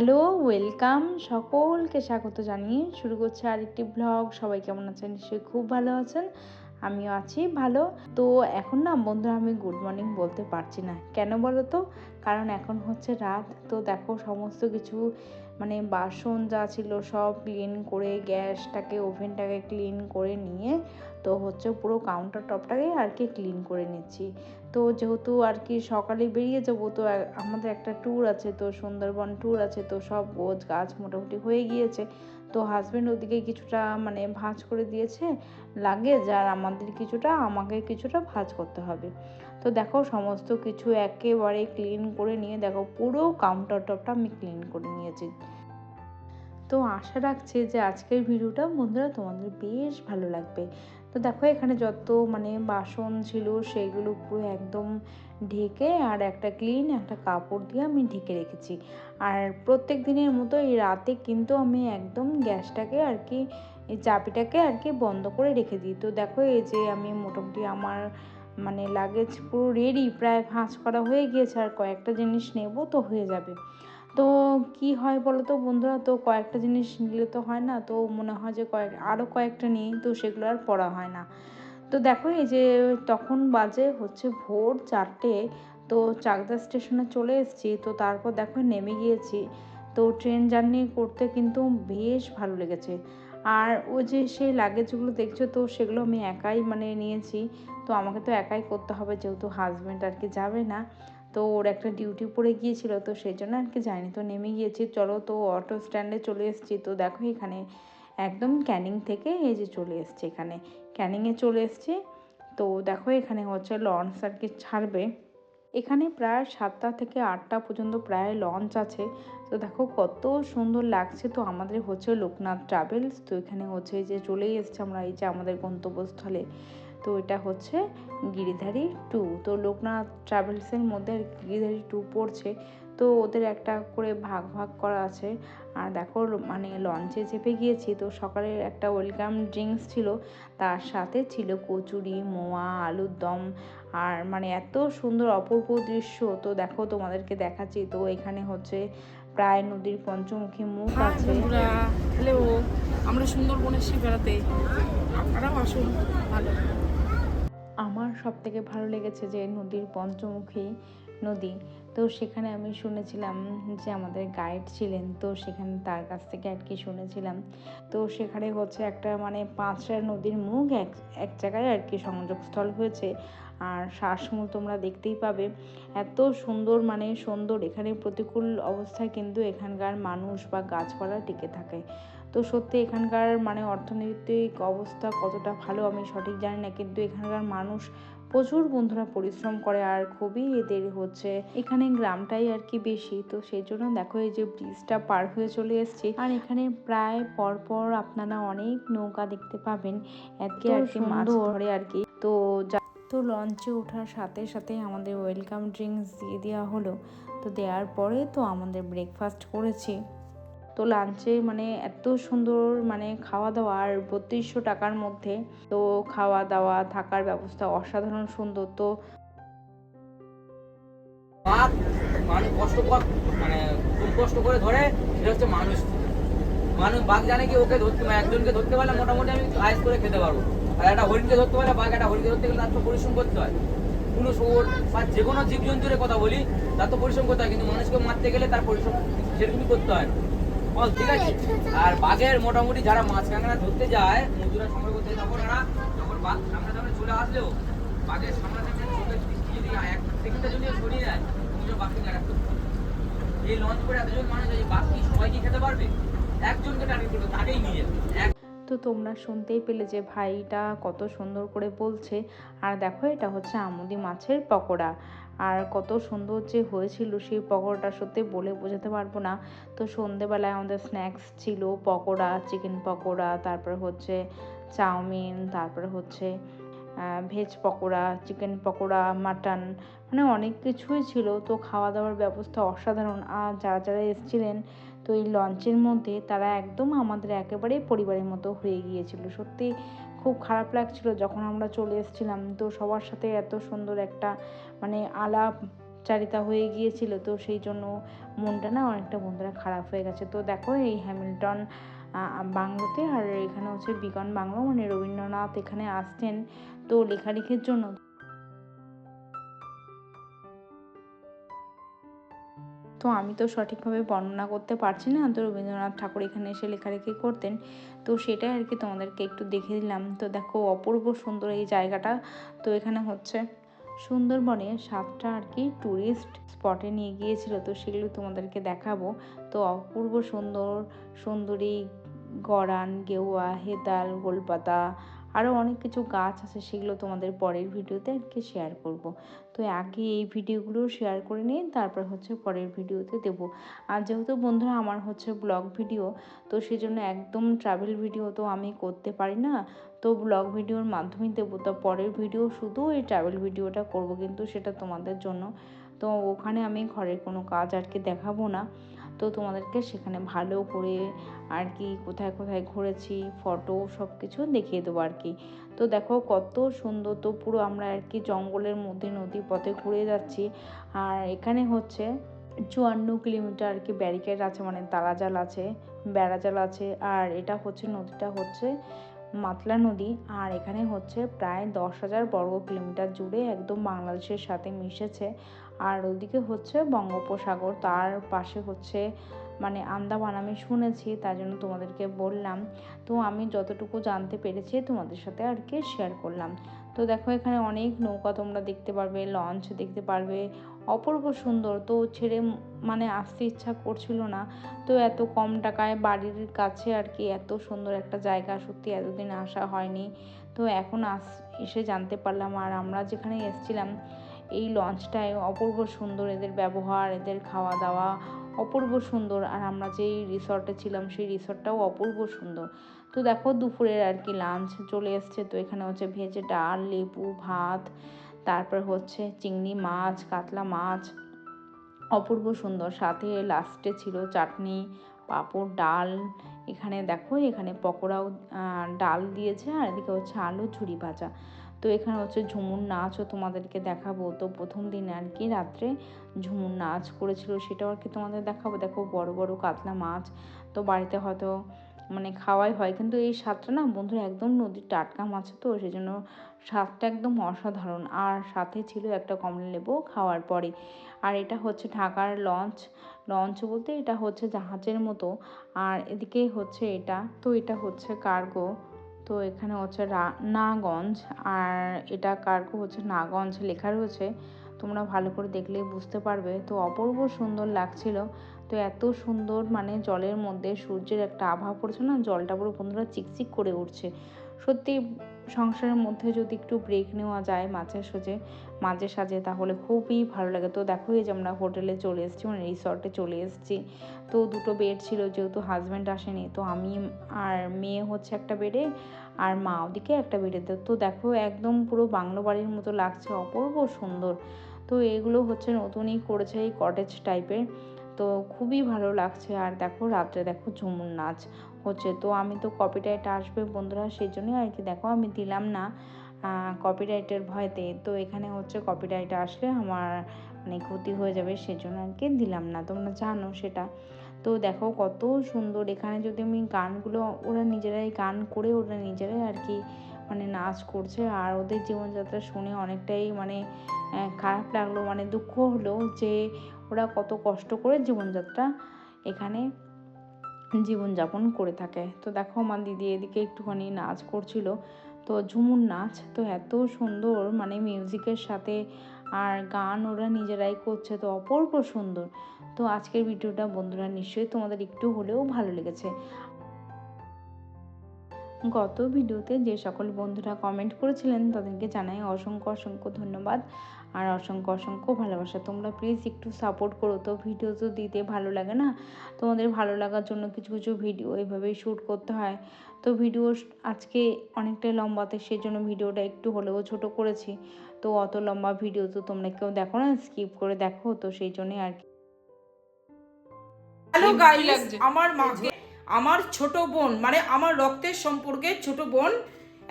Hello, welcome সকলকে স্বাগত জানিয়ে শুরু করছে আরেকটি ব্লগ। সবাই কেমন আছেন? নিশ্চয়ই খুব ভালো আছেন। আমিও আছি ভালো। তো এখন না বন্ধুরা আমি গুড মর্নিং বলতে পারছি না। কেন বলো তো? কারণ এখন হচ্ছে রাত। তো দেখো সমস্ত কিছু মানে বাসন যা ছিল সব ক্লিন করে গ্যাসটাকে, ওভেনটাকে ক্লিন করে নিয়ে তো হচ্ছে পুরো কাউন্টার টপটাকে আর কি ক্লিন করে নিচ্ছি। তো যেহেতু আর কি সকালে বেরিয়ে যাব, তো আমাদের একটা ট্যুর আছে, তো সুন্দরবন ট্যুর আছে, তো সব গোছ গাছ মোটামুটি হয়ে গিয়েছে। তো হাজব্যান্ড ওদিকে কিছুটা মানে ভাঁজ করে দিয়েছে লাগেজ আর আমাদের কিছুটা, আমাকে কিছুটা ভাঁজ করতে হবে। তো দেখো সমস্ত কিছু একেবারে ক্লিন করে নিয়ে, দেখো পুরো কাউন্টার টপটা আমি ক্লিন করে নিয়েছি। তো আশা রাখছি যে আজকের ভিডিওটা বন্ধুরা তোমাদের বেশ ভালো লাগবে। তো দেখো এখানে যত মানে বাসন ছিল, সেগুলো পুরো একদম ঢেকে আর একটা ক্লিন একটা কাপড় দিয়ে আমি ঢেকে রেখেছি। আর প্রত্যেক দিনের মতো এই রাতে কিন্তু আমি একদম গ্যাসটাকে আর কি, এই চাবিটাকে আর কি বন্ধ করে রেখে দিই। তো দেখো এই যে আমি মোটামুটি আমার মানে লাগেজ পুরো রেডি প্রায় ভাঁজ করা হয়ে গিয়েছে আর কয়েকটা জিনিস নেব তো হয়ে যাবে। তো কি হয় বলো তো বন্ধুরা, তো কয়েকটা জিনিস নিলে তো হয় না, তো মনে হয় যে কয়েক আরও কয়েকটা নিই, তো সেগুলো আর পড়া হয় না। তো দেখো এই যে তখন বাজে হচ্ছে ভোর চারটে, তো চাকদা স্টেশনে চলে এসেছি, তো তারপর দেখো নেমে গিয়েছি। তো ট্রেন জার্নি করতে কিন্তু বেশ ভালো লেগেছে। আর ওই যে সেই লাগেজগুলো দেখছ, তো সেগুলো আমি একাই মানে নিয়েছি। তো আমাকে তো একাই করতে হবে, যেহেতু হাজব্যান্ড আর কি যাবে না। তো ওর একটা ডিউটি পড়ে গিয়েছিল, তো সেই জন্য আর কি যাইনি। তো নেমে গিয়েছি, চলো তো অটো স্ট্যান্ডে চলে এসেছি। তো দেখো এখানে একদম ক্যানিং থেকে এই যে চলে এসছে এখানে। ক্যানিংয়ে চলে এসছি। তো দেখো এখানে হচ্ছে লঞ্চ আর কি ছাড়বে। এখানে প্রায় সাতটা থেকে আটটা পর্যন্ত প্রায় লঞ্চ আছে। তো দেখো কত সুন্দর লাগছে। তো আমাদের হচ্ছে লোকনাথ ট্রাভেলস। তো এখানে হচ্ছে যে চলেই এসছে আমরা এই যে আমাদের গন্তব্যস্থলে। তো এটা হচ্ছে গিরিধারী টু তো লোকনাথ ট্রাভেলসের মধ্যে গিরিধারী টু পড়ছে। তো ওদের একটা করে ভাগ ভাগ করা আছে। আর দেখো মানে লঞ্চে চেপে গিয়েছি তো সকালের একটা ওয়েলকাম ড্রিঙ্কস ছিল। তার সাথে ছিল কচুরি মোয়া আলুর দম। আর মানে এত সুন্দর অপূর্ব দৃশ্য। তো দেখো তোমাদেরকে দেখাচ্ছি। তো এখানে হচ্ছে প্রায় নদীর পঞ্চমুখী মুখ আছে। হ্যালো আমরা সুন্দরবনে এসেছি বেড়াতে আপনারাও আসুন ভালো। আমার সব থেকে ভালো লেগেছে যে নদীর পঞ্চমুখী নদী। তো সেখানে আমি শুনেছিলাম যে আমাদের গাইড ছিলেন, তো সেখানে তার কাছ থেকে আর কি শুনেছিলাম। তো সেখানে হচ্ছে একটা মানে পাঁচটা নদীর মুখ এক এক জায়গায় আর কি সংযোগস্থল হয়েছে। আর শ্বাসমূল তোমরা দেখতেই পাবে। এত সুন্দর মানে সুন্দর এখানে প্রতিকূল অবস্থায় কিন্তু এখানকার মানুষ বা গাছপালা টিকে থাকে। তো সত্যি এখানকার মানে অর্থনৈতিক অবস্থা কতটা ভালো আমি সঠিক জানি না, কিন্তু এখানকার মানুষ প্রচুর বন্ধুরা পরিশ্রম করে আর খুবই এদের হচ্ছে। এখানে গ্রামটাই আর কি বেশি তো সেই জন্য দেখো এই যে ব্রিজটা পার হয়ে চলে এসেছি। আর এখানে প্রায় পরপর আপনারা অনেক নৌকা দেখতে পাবেন। এত আর কি মাছ ধরে আর কি। তো তো লঞ্চে ওঠার সাথে সাথে আমাদের ওয়েলকাম ড্রিঙ্কস দিয়ে দেওয়া হলো। তো দেওয়ার পরে তো আমাদের ব্রেকফাস্ট করেছি। তো লাঞ্চে মানে এত সুন্দর মানে খাওয়া দাওয়া আর বত্রিশশো টাকার মধ্যে। তো খাওয়া দাওয়া থাকার ব্যবস্থা অসাধারণ সুন্দর। তো মানে কষ্ট করে ধরে, সেটা হচ্ছে মানুষ। মানুষ বাঘ জানে ওকে ধরতে একজনকে ধরতে মোটামুটি আমি করে খেতে আর একটা হরিণকে ধরতে বাঘ একটা ধরতে গেলে তার তো পরিশ্রম করতে হয়। বা যে কোনো জীবজন্তুর কথা বলি, তার তো পরিশ্রম করতে হয়, কিন্তু মানুষকে মারতে গেলে তার পরিশ্রম সেরকমই করতে হয়। বল ঠিক আছে? আর বাঘের মোটামুটি যারা মাছ কাঁকড়া ধরতে যায় মজুরা সংগ্রহ করতে যায়, যখন বাঘ সামনে সামনে চলে আসলেও বাঘের সামনে সামনে যদি এক সেকেন্ডে যদি সরিয়ে দেয় তুমি বাঘকে টার্গেট এই লঞ্চ করে এতজন মানুষ বাঘ কি খেতে পারবে? একজনকে টার্গেট করবে তাকেই নিয়ে যাবে। তো তোমরা শুনতেই পেলে যে ভাইটা কত সুন্দর করে বলছে। আর দেখো এটা হচ্ছে আমুদি মাছের পকোড়া। আর কত সুন্দর যে হয়েছিল সেই পকোড়াটা সত্যি বলে বোঝাতে পারব না। তো সন্ধেবেলায় আমাদের স্ন্যাক্স ছিল পকোড়া চিকেন পকোড়া, তারপর হচ্ছে চাউমিন, তারপরে হচ্ছে veg pakora chicken pakora mutton মানে অনেক কিছুই ছিল। তো খাওয়া দাওয়ার ব্যবস্থা অসাধারণ। আর যারা যারা এসেছিলেন, তো এই লঞ্চের মধ্যে তারা একদম আমাদের একেবারে পরিবারের মতো হয়ে গিয়েছিল। সত্যি খুব খারাপ লাগছিল যখন আমরা চলে এসেছিলাম। তো সবার সাথে এত সুন্দর একটা মানে আলাপ চারিতা হয়ে গিয়েছিল। তো সেই জন্য মনটা না অনেকটা বন্ধুরা খারাপ হয়ে গেছে। তো দেখো এই হ্যামিল্টন বাংলোতে আর এখানে হচ্ছে বিগন বাংলো মানে রবীন্দ্রনাথ এখানে আসছেন। তো লেখালেখির জন্য তো আমি তো সঠিকভাবে বর্ণনা করতে পারছি না। তো রবীন্দ্রনাথ ঠাকুর এখানে এসে লেখালেখি করতেন। তো সেটাই আর কি তোমাদেরকে একটু দেখে দিলাম। তো দেখো, অপূর্ব সুন্দর এই জায়গাটা। তো এখানে হচ্ছে সুন্দরবনে সাতটা আর কি ট্যুরিস্ট স্পটে নিয়ে গিয়েছিল। তো সেগুলো তোমাদেরকে দেখাবো। তো অপূর্ব সুন্দর, সুন্দরী গরান গেওয়া হেতাল গোলপাতা আরও অনেক কিছু গাছ আছে, সেগুলো তোমাদের পরের ভিডিওতে আর কি শেয়ার করব। তো আগে এই ভিডিওগুলো শেয়ার করে নিই তারপর হচ্ছে পরের ভিডিওতে দেব। আর যেহেতু বন্ধুরা আমার হচ্ছে ব্লগ ভিডিও তো সেই জন্য একদম ট্রাভেল ভিডিও তো আমি করতে পারি না। তো ব্লগ ভিডিওর মাধ্যমেই দেবো। তো পরের ভিডিও শুধু এই ট্রাভেল ভিডিওটা করব কিন্তু সেটা তোমাদের জন্য। তো ওখানে আমি ঘরের কোনো কাজ আর কি দেখাবো না। তো তোমাদেরকে সেখানে ভালো করে আর কি কোথায় কোথায় ঘুরেছি ফটো সব কিছু দেখিয়ে দেবো আর কি। তো দেখো কত সুন্দর তো পুরো আমরা আর কি জঙ্গলের মধ্যে নদী পথে ঘুরে যাচ্ছি। আর এখানে হচ্ছে চুয়ান্ন কিলোমিটার আর কি ব্যারিকেড আছে মানে তারাজাল আছে বেড়াজাল আছে। আর এটা হচ্ছে, নদীটা হচ্ছে মাতলা নদী আর এখানে হচ্ছে প্রায় দশ হাজার বর্গ কিলোমিটার জুড়ে একদম বাংলাদেশের সাথে মিশেছে। আর ওদিকে হচ্ছে বঙ্গোপসাগর, তার পাশে হচ্ছে মানে আন্দামান আমি শুনেছি, তার জন্য তোমাদেরকে বললাম। তো আমি যতটুকু জানতে পেরেছি তোমাদের সাথে আর কি শেয়ার করলাম। তো দেখো এখানে অনেক নৌকা তোমরা দেখতে পারবে লঞ্চ দেখতে পারবে অপূর্ব সুন্দর। তো ছেড়ে মানে আসতে ইচ্ছা করছিল না। তো এত কম টাকায় বাড়ির কাছে আর কি এত সুন্দর একটা জায়গা সত্যি এতদিন আসা হয়নি। তো এখন আস, এসে জানতে পারলাম আর আমরা যেখানে এসেছিলাম, এই লঞ্চটায় অপূর্ব সুন্দর এদের ব্যবহার, এদের খাওয়া দাওয়া অপূর্ব সুন্দর। আর আমরা যেই রিসর্টে ছিলাম, সেই রিসর্টটাও অপূর্ব সুন্দর। তো দেখো দুপুরের আর কি লাঞ্চ চলে এসছে। তো এখানে হচ্ছে ভেজে ডাল, লেবু, ভাত তারপর হচ্ছে চিংড়ি মাছ, কাতলা মাছ, অপূর্ব সুন্দর। সাথে লাস্টে ছিল চাটনি, পাঁপড়, ডাল। এখানে দেখো, এখানে পকোড়াও ডাল দিয়েছে আর এদিকে হচ্ছে আলু ঝুরি ভাজা। তো এখানে হচ্ছে ঝুমুর নাচও তোমাদেরকে দেখাবো। তো প্রথম দিন আর কি রাত্রে ঝুমুর নাচ করেছিল, সেটাও আর কি তোমাদের দেখাবো। দেখো বড় বড় কাতলা মাছ। তো বাড়িতে হয়তো মানে খাওয়াই হয়। কিন্তু এই স্বাদটা না বন্ধুরা একদম নদীর টাটকা মাছ তো সেই জন্য স্বাদটা একদম অসাধারণ। আর সাথে ছিল একটা কমলা লেবু খাওয়ার পরে। আর এটা হচ্ছে ঢাকার লঞ্চ লঞ্চ বলতে এটা হচ্ছে জাহাজের মতো। আর এদিকে হচ্ছে এটা, তো এটা হচ্ছে কার্গো। তো এখানে হচ্ছে নাগঞ্জ। আর এটা কার্গো হচ্ছে নাগঞ্জ লেখা রয়েছে। তোমরা ভালো করে দেখলেই বুঝতে পারবে। তো অপূর্ব সুন্দর লাগছিল। তো এত সুন্দর মানে জলের মধ্যে সূর্যের একটা আভা পড়ছে না, জলটা পুরো বন্ধুরা চিকচিক করে উঠছে। সত্যি সংসারের মধ্যে যদি একটু ব্রেক নেওয়া যায় মাঝে সাঝে, মাঝে সাজে তাহলে খুবই ভালো লাগে। তো দেখো এই যে আমরা হোটেলে চলে এসেছি মানে রিসর্টে চলে এসেছি। তো দুটো বেড ছিল, যেহেতু হাজব্যান্ড আসেনি, তো আমি আর মেয়ে হচ্ছে একটা বেডে আর মা ওদিকে একটা বেডে তো দেখো একদম পুরো বাংলো বাড়ির মতো লাগছে, অপূর্ব সুন্দর। তো এগুলো হচ্ছে নতুনই করেছে এই কটেজ টাইপের তো খুবই ভালো লাগছে। আর দেখো রাত্রে দেখো ঝুমুর নাচ হচ্ছে। তো আমি তো কপিরাইট আসবে বন্ধুরা, সেই জন্যই আর কি দেখো আমি দিলাম না কপিরাইটের ভয়তে। তো এখানে হচ্ছে কপিরাইট আসলে আমার মানে ক্ষতি হয়ে যাবে সেজন্য আর কি দিলাম না। তোমরা জানো সেটা। তো দেখো কত সুন্দর এখানে যদি আমি গানগুলো, ওরা নিজেরাই গান করে, ওরা নিজেরাই আর কি মানে নাচ করছে আর ওদের জীবনযাত্রা শুনে অনেকটাই মানে খারাপ লাগল মানে দুঃখ হলো যে ওরা কত কষ্ট করে জীবনযাত্রা এখানে জীবনযাপন করে থাকে। তো দেখো আমার দিদি এদিকে একটুখানি নাচ করছিল। তো ঝুমুর নাচ, তো এত সুন্দর মানে মিউজিকের সাথে আর গান ওরা নিজেরাই করছে, তো অপূর্ব সুন্দর। তো আজকের ভিডিওটা বন্ধুরা নিশ্চয়ই তোমাদের একটু হলেও ভালো লেগেছে। গত ভিডিওতে যে সকল বন্ধুরা কমেন্ট করেছিলেন তাদেরকে জানাই অসংখ্য অসংখ্য ধন্যবাদ। আর অসংখ্য অসংখ্য ভালোবাসা। তোমরা প্লিজ একটু সাপোর্ট করো তো। ভিডিও তো দিতে ভালো লাগে না? তোমাদের ভালো লাগার জন্য কিছু কিছু ভিডিও এইভাবেই শ্যুট করতে হয়। তো ভিডিও আজকে অনেকটাই লম্বাতে সেই জন্য ভিডিওটা একটু হলেও ছোট করেছি। তো অত লম্বা ভিডিও তো তোমরা কেউ দেখো না স্কিপ করে দেখো। তো সেই জন্যই আর কি। আমার মাকে আমার ছোট বোন মানে আমার রক্তের সম্পর্কে ছোট বোন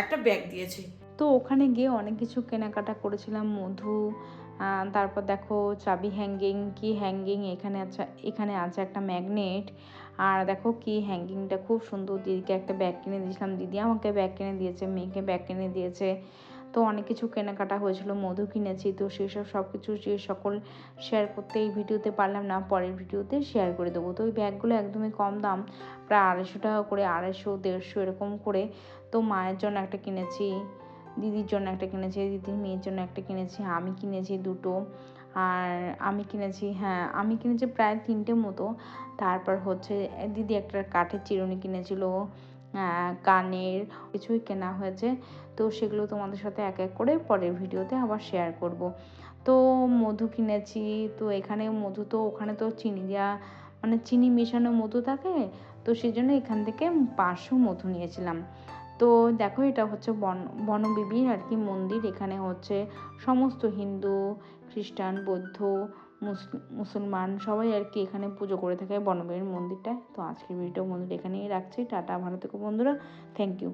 একটা ব্যাগ দিয়েছে। তো ওখানে গিয়ে অনেক কিছু কেনাকাটা করেছিলাম, মধু তারপর দেখো চাবি হ্যাঙ্গিং কি হ্যাঙ্গিং এখানে আছে এখানে আছে একটা ম্যাগনেট আর দেখো কি হ্যাঙ্গিংটা খুব সুন্দর, দিদিকে একটা ব্যাগ কিনে দিয়েছিলাম। দিদি আমাকে ব্যাগ কিনে দিয়েছে, মেয়েকে ব্যাগ কিনে দিয়েছে। তো অনেক কিছু কেনাকাটা হয়েছিল, মধু কিনেছি, তো সেসব সব কিছু যে সকল শেয়ার করতে এই ভিডিওতে পারলাম না, পরের ভিডিওতে শেয়ার করে দেবো। তো ওই ব্যাগগুলো একদমই কম দাম, প্রায় আড়াইশো টাকা করে, আড়াইশো, দেড়শো এরকম করে। তো মায়ের জন্য একটা কিনেছি, দিদির জন্য একটা কিনেছি, দিদির মেয়ের জন্য একটা কিনেছি, আমি কিনেছি দুটো। আর আমি কিনেছি হ্যাঁ আমি কিনেছি প্রায় তিনটে মতো। তারপর হচ্ছে, দিদি একটা কাঠের চিরুনি কিনেছিল কানের কিছুই কেনা হয়েছে। তো সেগুলো তোমাদের সাথে এক এক করে পরের ভিডিওতে আবার শেয়ার করব। তো মধু কিনেছি, তো এখানে মধু তো, ওখানে তো চিনি দেওয়া মানে চিনি মেশানো মধু থাকে। তো সেই জন্য এখান থেকে পাঁচশো মধু নিয়েছিলাম। তো দেখো এটা হচ্ছে বন, বনবিবির আর কি মন্দির। এখানে হচ্ছে সমস্ত হিন্দু, খ্রিস্টান, বৌদ্ধ মুসলমান সবাই আর কি এখানে পুজো করে থাকে বনবীর মন্দিরটায়। তো আজকের ভিডিও বন্ধুরা এখানেই রাখছি। টাটা, ভালো থেকো বন্ধুরা। Thank you